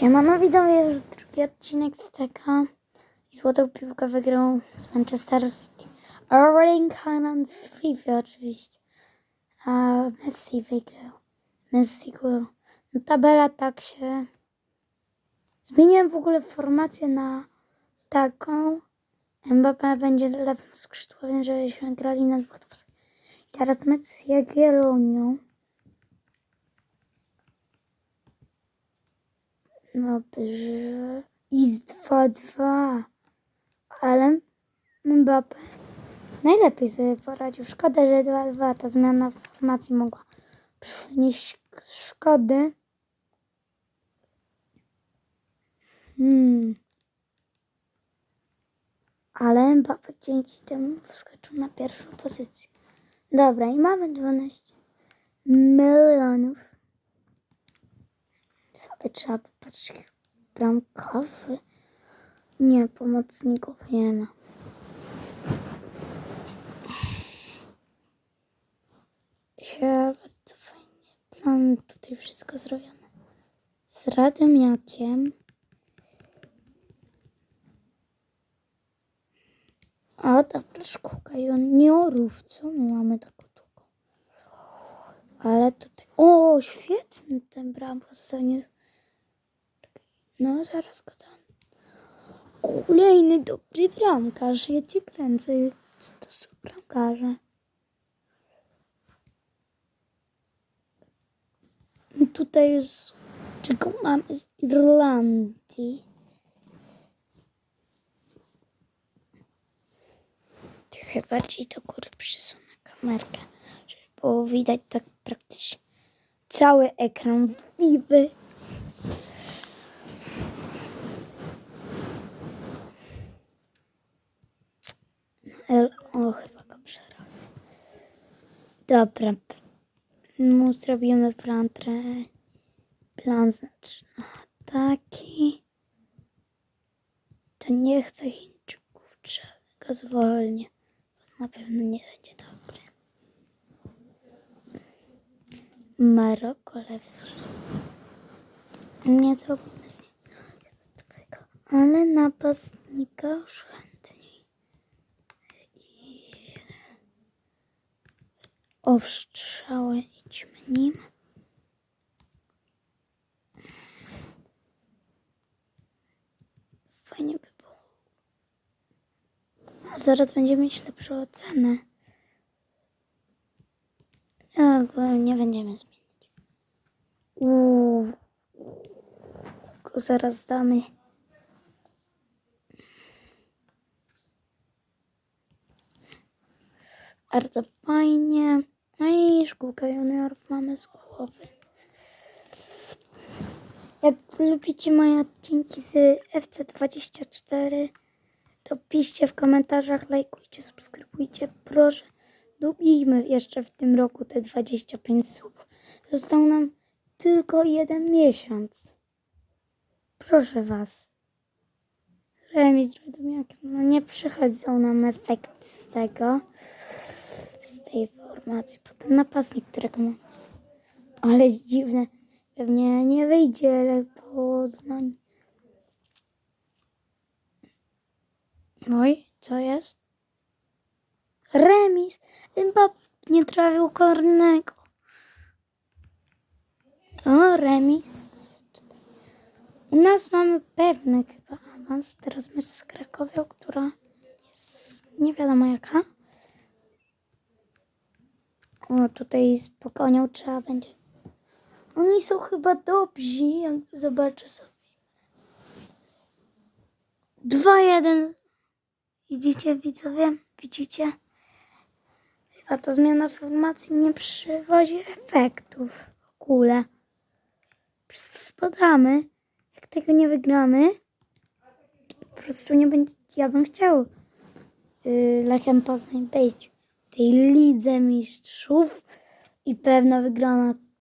Siemano, widzowie, już drugi odcinek z TK. I złotą piłkę wygrał z Manchester City. Erling Haaland w FIFA oczywiście. A Messi wygrał. Messi gol. No, tabela tak się... Zmieniłem w ogóle formację na taką. Mbappé będzie lewym skrzydłowym, żebyśmy grali na dwóch. I teraz mecz z Jagiellonią. Dobrze. I z 2-2. Ale Mbappé najlepiej sobie poradził. Szkoda, że 2-2. Ta zmiana formacji mogła przynieść szkody. Hmm. Ale Mbappé dzięki temu wskoczył na pierwszą pozycję. Dobra, i mamy 12 milionów sobie trzeba popatrzeć. Bramkowy? Nie, pomocników nie ma. Się bardzo fajnie. Plan tutaj wszystko zrobione. Z Radomiakiem. O, dobra, szkółka juniorów. Co my mamy taką długą? Ale tutaj... O, świetny ten bramka zostanie... No, zaraz go dam. Kolejny dobry bramkarz. Ja cię kręcę. Co to są bramkarze? Tutaj jest... Czego mamy z Irlandii? Trochę bardziej do góry przysunę kamerkę, żeby było widać tak praktycznie cały ekran Viwy. El, o, chyba go przerwał. Dobra. No, zrobimy plan tre... Plan znaczy na ataki. To nie chcę Chińczyków, trzeba go zwolnię. Na pewno nie będzie dobry. Maroko, lewy. Nie zrobimy z twojego. Ale napastnika już chętniej. I... O wstrzały idźmy nim. Fajnie by było. A zaraz będziemy mieć lepszą ocenę. A, go nie będziemy zmieniać. Uuu. Go zaraz damy. Bardzo fajnie. No i szkółkę juniorów mamy z głowy. Jak lubicie moje odcinki z FC24, to piszcie w komentarzach, lajkujcie, subskrybujcie. Proszę, lubimy jeszcze w tym roku te 25 słów. Został nam tylko jeden miesiąc. Proszę Was. Remis z. No nie przychodzą nam efekt z tego, formacji. Potem napastnik, którego mam. Ale dziwne. Pewnie nie wyjdzie Lech Poznań. Oj, co jest? Remis. Mbappé nie trafił kornego. O, remis. U nas mamy pewny chyba awans. Teraz mecz z Krakowią, która jest nie wiadomo jaka. Tutaj spokojnie trzeba będzie. Oni są chyba dobrzy, jak zobaczę sobie. 2-1. Widzicie, widzowie? Widzicie? Chyba ta zmiana formacji nie przywodzi efektów w ogóle. Spadamy. Jak tego nie wygramy, po prostu nie będzie. Ja bym chciał yy, Lechem Poznań być tej lidze mistrzów i pewna wygrana